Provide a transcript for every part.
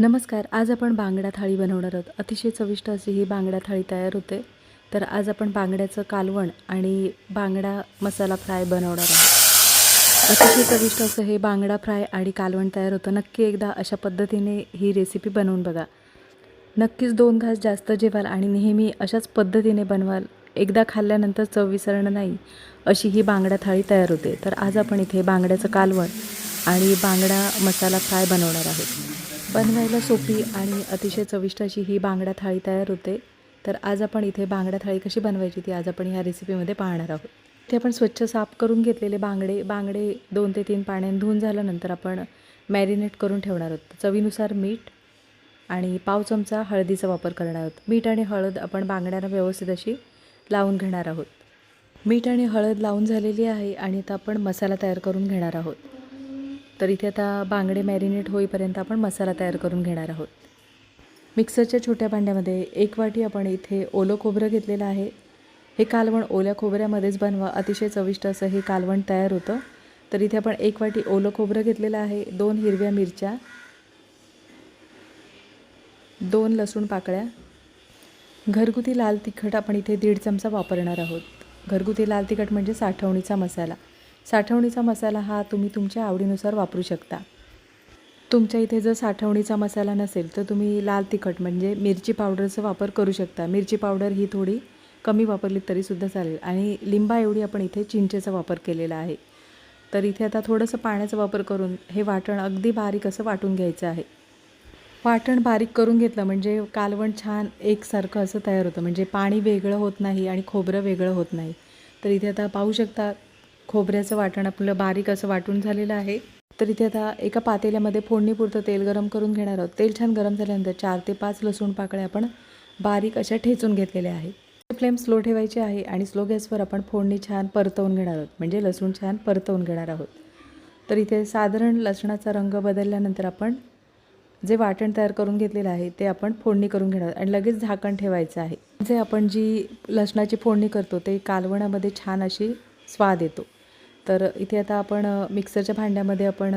नमस्कार आज आपण बांगडा थाळी बनवणार आहोत. अतिशय चविष्ट अशी ही बांगडा थाळी तयार होते. तर आज आपण बांगड्याचं कालवण आणि बांगडा मसाला फ्राय बनवणार आहोत. अतिशय चविष्ट असं हे बांगडा फ्राय आणि कालवण तयार होतं. नक्की एकदा अशा पद्धतीने ही रेसिपी बनवून बघा. नक्कीच दोन घास जास्त जेवाल आणि नेहमी अशाच पद्धतीने बनवाल. एकदा खाल्ल्यानंतर चव विसरणं नाही अशी ही बांगडा थाळी तयार होते. तर आज आपण इथे बांगड्याचं कालवण आणि बांगडा मसाला फ्राय बनवणार आहोत. बनवायला सोपी आणि अतिशय चविष्ट अशी ही बांगडा थाळी तयार होते. तर आज आपण इथे बांगडा थाळी कशी बनवायची ती आज आपण ह्या रेसिपीमध्ये पाहणार आहोत. ते आपण स्वच्छ साफ करून घेतलेले बांगडे बांगडे दोन ते तीन पाण्याने धुवून झाल्यानंतर आपण मॅरिनेट करून ठेवणार आहोत. चवीनुसार मीठ आणि पाव चमचा हळदीचा वापर करणार आहोत. मीठ आणि हळद आपण बांगड्यांना व्यवस्थित अशी लावून घेणार आहोत. मीठ आणि हळद लावून झालेली आहे आणि आता आपण मसाला तयार करून घेणार आहोत. तर इथे आता बांगडे मॅरिनेट होईपर्यंत आपण मसाला तयार करून घेणार आहोत. मिक्सरच्या छोट्या भांड्यामध्ये एक वाटी आपण इथे ओलं खोबरं घेतलेलं आहे. हे कालवण ओल्या खोबऱ्यामध्येच बनवा अतिशय चविष्ट असं हे कालवण तयार होतं. तर इथे आपण एक वाटी ओलं खोबरं घेतलेलं आहे दोन हिरव्या मिरच्या दोन लसूण पाकळ्या. घरगुती लाल तिखट आपण इथे दीड चमचा वापरणार आहोत. घरगुती लाल तिखट म्हणजे साठवणीचा मसाला. साठवणीचा मसाला हा तुम्ही तुमच्या आवडीनुसार वापरू शकता. तुमच्या इथे जर साठवणीचा मसाला नसेल तर तुम्ही लाल तिखट म्हणजे मिरची पावडरचा वापर करू शकता. मिरची पावडर ही थोडी कमी वापरली तरीसुद्धा चालेल. आणि लिंबा एवढी आपण इथे चिंचेचा वापर केलेला आहे. तर इथे आता थोडंसं पाण्याचा वापर करून हे वाटण अगदी बारीक असं वाटून घ्यायचं आहे. वाटण बारीक करून घेतलं म्हणजे कालवण छान एकसारखं असं तयार होतं. म्हणजे पाणी वेगळं होत नाही आणि खोबरं वेगळं होत नाही. तर इथे आता पाहू शकता खोबऱ्याचं वाटण आपलं बारीक असं वाटून झालेलं आहे. तर इथे आता एका पातेल्यामध्ये फोडणीपुरतं तेल गरम करून घेणार आहोत. तेल छान गरम झाल्यानंतर चार ते पाच लसूण पाकळ्या आपण बारीक अशा ठेचून घेतलेल्या आहेत. फ्लेम स्लो ठेवायची आहे आणि स्लो गॅसवर आपण फोडणी छान परतवून घेणार आहोत. म्हणजे लसूण छान परतवून घेणार आहोत. तर इथे साधारण लसणाचा रंग बदलल्यानंतर आपण जे वाटण तयार करून घेतलेलं आहे ते आपण फोडणी करून घेणार आणि लगेच झाकण ठेवायचं आहे. जे आपण जी लसणाची फोडणी करतो ते कालवणामध्ये छान अशी स्वाद येतो. तर इथे आता आपण मिक्सरच्या भांड्यामध्ये आपण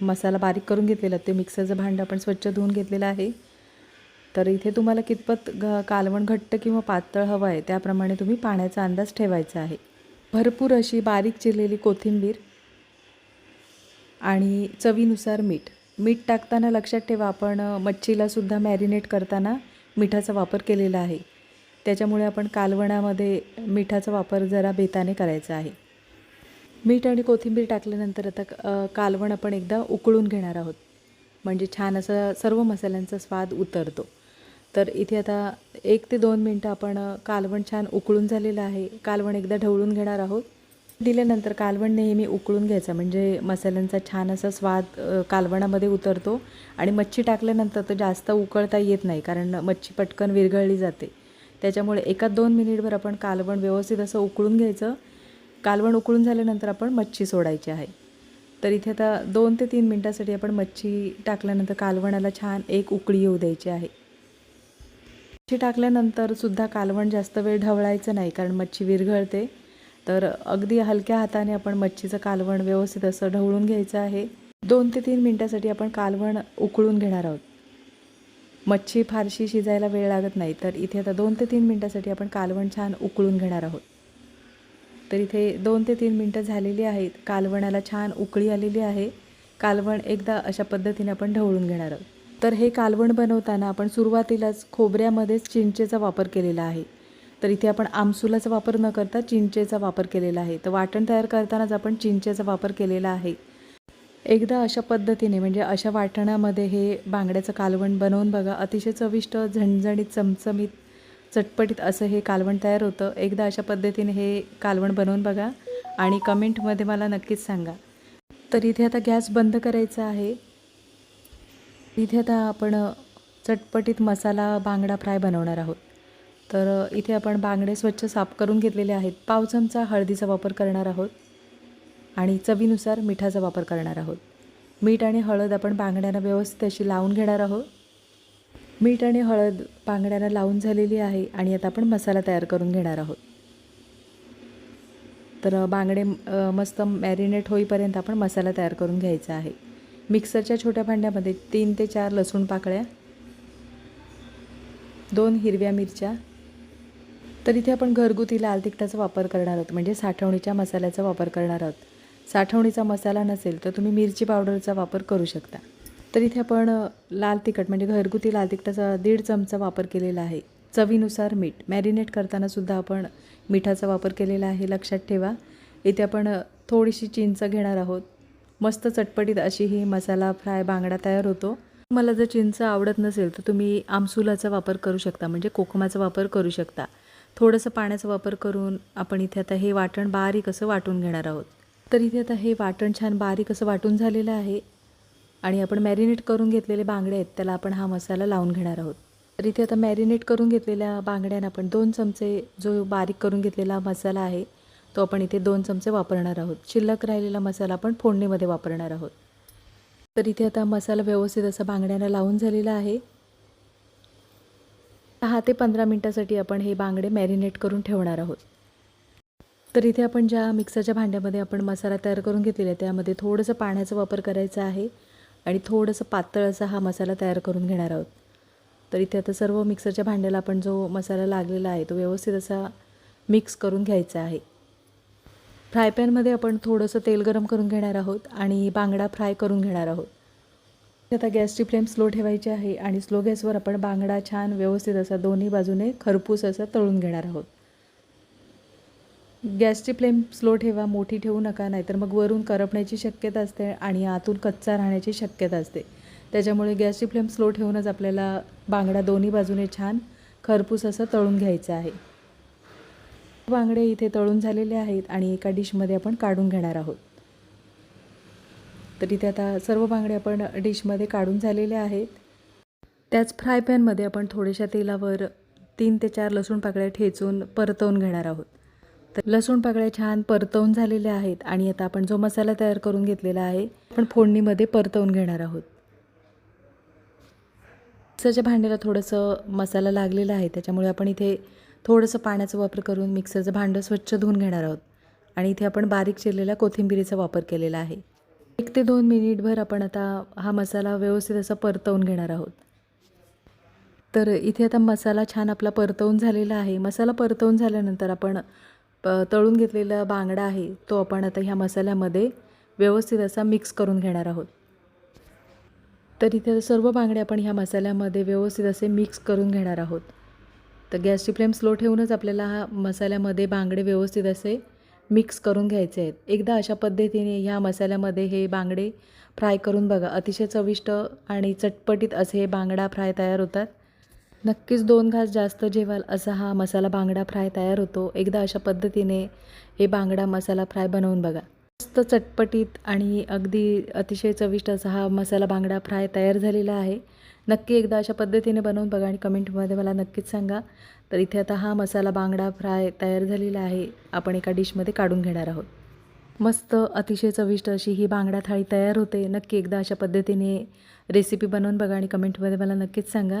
मसाला बारीक करून घेतलेला ते मिक्सरचं भांडं आपण स्वच्छ धुवून घेतलेलं आहे. तर इथे तुम्हाला कितपत घ कालवण घट्ट किंवा पातळ हवं आहे त्याप्रमाणे तुम्ही पाण्याचा अंदाज ठेवायचा आहे. भरपूर अशी बारीक चिरलेली कोथिंबीर आणि चवीनुसार मीठ. मीठ टाकताना लक्षात ठेवा आपण मच्छीलासुद्धा मॅरिनेट करताना मिठाचा वापर केलेला आहे. त्याच्यामुळे आपण कालवणामध्ये मिठाचा वापर जरा बेताने करायचा आहे. मीठ आणि कोथिंबीर टाकल्यानंतर आता कालवण आपण एकदा उकळून घेणार आहोत. म्हणजे छान असं सर्व मसाल्यांचा स्वाद उतरतो. तर इथे आता एक ते दोन मिनटं आपण कालवण छान उकळून झालेलं आहे. कालवण एकदा ढवळून घेणार आहोत. दिल्यानंतर कालवण नेहमी उकळून घ्यायचं. म्हणजे मसाल्यांचा छान असा स्वाद कालवणामध्ये उतरतो. आणि मच्छी टाकल्यानंतर तर जास्त उकळता येत नाही कारण मच्छी पटकन विरघळली जाते. त्याच्यामुळे एका दोन मिनिटभर आपण कालवण व्यवस्थित असं उकळून घ्यायचं. कालवण उकळून झाल्यानंतर आपण मच्छी सोडायची आहे. तर इथे आता दोन ते तीन मिनटासाठी आपण मच्छी टाकल्यानंतर कालवणाला छान एक उकळी येऊ द्यायची आहे. मच्छी टाकल्यानंतर सुद्धा कालवण जास्त वेळ ढवळायचं नाही कारण मच्छी विरघळते. तर अगदी हलक्या हाताने आपण मच्छीचं कालवण व्यवस्थित असं ढवळून घ्यायचं आहे. दोन ते तीन मिनटासाठी आपण कालवण उकळून घेणार आहोत. मच्छी फारशी शिजायला वेळ लागत नाही तर इथे आता दोन ते तीन मिनटासाठी आपण कालवण छान उकळून घेणार आहोत. तर इथे दोन ते तीन मिनटं झालेली आहेत. कालवणाला छान उकळी आलेली आहे. कालवण एकदा अशा पद्धतीने आपण ढवळून घेणार आहोत. तर हे कालवण बनवताना आपण सुरुवातीलाच खोबऱ्यामध्येच चिंचेचा वापर केलेला आहे. तर इथे आपण आमसुलाचा वापर न करता चिंचेचा वापर केलेला आहे. तर वाटण तयार करतानाच आपण चिंचेचा वापर केलेला आहे. एकदा अशा पद्धतीने म्हणजे अशा वाटणामध्ये हे बांगड्याचं कालवण बनवून बघा. अतिशय चविष्ट झणझणीत चमचमीत चटपटीत असं हे कालवण तयार होतं. एकदा अशा पद्धतीने हे कालवण बनवून बघा आणि कमेंटमध्ये मला नक्कीच सांगा. तर इथे आता गॅस बंद करायचा आहे. इथे आता आपण चटपटीत मसाला बांगडा फ्राय बनवणार आहोत. तर इथे आपण बांगडे स्वच्छ साफ करून घेतलेले आहेत. पाव चमचा हळदीचा वापर करणार आहोत आणि चवीनुसार मिठाचा वापर करणार आहोत. मीठ आणि हळद आपण बांगड्यांना व्यवस्थित अशी लावून घेणार आहोत. मीठ आणि हळद बांगड्यांना लावून झालेली आहे आणि आता आपण मसाला तयार करून घेणार आहोत. तर बांगडे मस्त मॅरिनेट होईपर्यंत आपण मसाला तयार करून घ्यायचा आहे. मिक्सरच्या छोट्या भांड्यामध्ये तीन ते चार लसूण पाकळ्या दोन हिरव्या मिरच्या. तर इथे आपण घरगुती लाल तिखटाचा वापर करणार आहोत म्हणजे साठवणीच्या मसाल्याचा वापर करणार आहोत. साठवणीचा मसाला नसेल तर तुम्ही मिरची पावडरचा वापर करू शकता. तर इथे आपण लाल तिखट म्हणजे घरगुती लाल तिखटाचा दीड चमचा वापर केलेला आहे. चवीनुसार मीठ. मॅरिनेट करतानासुद्धा आपण मिठाचा वापर केलेला आहे लक्षात ठेवा. इथे आपण थोडीशी चिंच घेणार आहोत. मस्त चटपटीत अशी ही मसाला फ्राय बांगडा तयार होतो. मला जर चिंच आवडत नसेल तर तुम्ही आमसुलाचा वापर करू शकता म्हणजे कोकमाचा वापर करू शकता. थोडंसं पाण्याचा वापर करून आपण इथे आता हे वाटण बारीक असं वाटून घेणार आहोत. तर इथे आता हे वाटण छान बारीक असं वाटून झालेलं आहे. आणि आपण मॅरिनेट करून घेतलेले बांगडे आहेत त्याला आपण हा मसाला लावून घेणार आहोत. तर इथे आता मॅरिनेट करून घेतलेल्या बांगड्यांना आपण दोन चमचे जो बारीक करून घेतलेला मसाला आहे तो आपण इथे दोन चमचे वापरणार आहोत. शिल्लक राहिलेला मसाला आपण फोडणीमध्ये वापरणार आहोत. तर इथे आता मसाला व्यवस्थित असा बांगड्यांना लावून झालेला आहे. दहा ते पंधरा मिनटासाठी आपण हे बांगडे मॅरिनेट करून ठेवणार आहोत. तर इथे आपण ज्या मिक्सरच्या भांड्यामध्ये आपण मसाला तयार करून घेतलेला आहे त्यामध्ये थोडंसं पाण्याचा वापर करायचा आहे. आणि थोडंसं पातळ असा हा मसाला तयार करून घेणार आहोत. तर इथे आता सर्व मिक्सरच्या भांड्याला आपण जो मसाला लागलेला आहे तो व्यवस्थित असा मिक्स करून घ्यायचा आहे. फ्राय पॅनमध्ये आपण थोडंसं तेल गरम करून घेणार आहोत आणि बांगडा फ्राय करून घेणार आहोत. आता गॅसची फ्लेम स्लो ठेवायची आहे आणि स्लो गॅसवर आपण बांगडा छान व्यवस्थित असा दोन्ही बाजूने खरपूस असा तळून घेणार आहोत. गॅसची फ्लेम स्लो ठेवा मोठी ठेवू नका नाहीतर मग वरून करपण्याची शक्यता असते आणि आतून कच्चा राहण्याची शक्यता असते. त्याच्यामुळे गॅसची फ्लेम स्लो ठेवूनच आपल्याला बांगडा दोन्ही बाजूने छान खरपूस असं तळून घ्यायचं आहे. बांगडे इथे तळून झालेले आहेत आणि एका डिशमध्ये आपण काढून घेणार आहोत. तर इथे आता सर्व बांगडे आपण डिशमध्ये काढून झालेले आहेत. त्याच फ्राय पॅनमध्ये आपण थोड्याशा तेलावर तीन ते चार लसूण पाकळ्या ठेचून परतवून घेणार आहोत. तर लसूण पाकळ्या छान परतवून झालेल्या आहेत आणि आता आपण जो मसाला तयार करून घेतलेला आहे आपण फोडणीमध्ये परतवून घेणार आहोत. मिक्सरच्या भांड्याला थोडंसं मसाला लागलेला आहे त्याच्यामुळे आपण इथे थोडंसं पाण्याचा वापर करून मिक्सरचं भांडं स्वच्छ धुवून घेणार आहोत. आणि इथे आपण बारीक चिरलेल्या कोथिंबिरीचा वापर केलेला आहे. एक ते दोन मिनिटभर आपण आता हा मसाला व्यवस्थित असा परतवून घेणार आहोत. तर इथे आता मसाला छान आपला परतवून झालेला आहे. मसाला परतवून झाल्यानंतर आपण प- तळून घेतलेला बांगडा आहे तो आपण आता ह्या मसाल्यामध्ये व्यवस्थित असा मिक्स करून घेणार आहोत. तर इथे सर्व बांगडे आपण ह्या मसाल्यामध्ये व्यवस्थित असे मिक्स करून घेणार आहोत. तर गॅसची फ्लेम स्लो ठेवूनच आपल्याला हा मसाल्यामध्ये बांगडे व्यवस्थित असे मिक्स करून घ्यायचे आहेत. एकदा अशा पद्धतीने ह्या मसाल्यामध्ये हे बांगडे फ्राय करून बघा अतिशय चविष्ट आणि चटपटीत असे हे बांगडा फ्राय तयार होतात. नक्कीच दोन घास जास्त जेवाल असा हा मसाला बांगडा फ्राय तयार होतो. एकदा अशा पद्धतीने हे बांगडा मसाला फ्राय बनवून बघा. मस्त चटपटीत आणि अगदी अतिशय चविष्ट असा हा मसाला बांगडा फ्राय तयार झालेला आहे. नक्की एकदा अशा पद्धतीने बनवून बघा आणि कमेंटमध्ये मला नक्कीच सांगा. तर इथे आता हा मसाला बांगडा फ्राय तयार झालेला आहे. आपण एका डिशमध्ये काढून घेणार आहोत. मस्त अतिशय चविष्ट अशी ही बांगडा थाळी तयार होते. नक्की एकदा अशा पद्धतीने रेसिपी बनवून बघा आणि कमेंटमध्ये मला नक्कीच सांगा.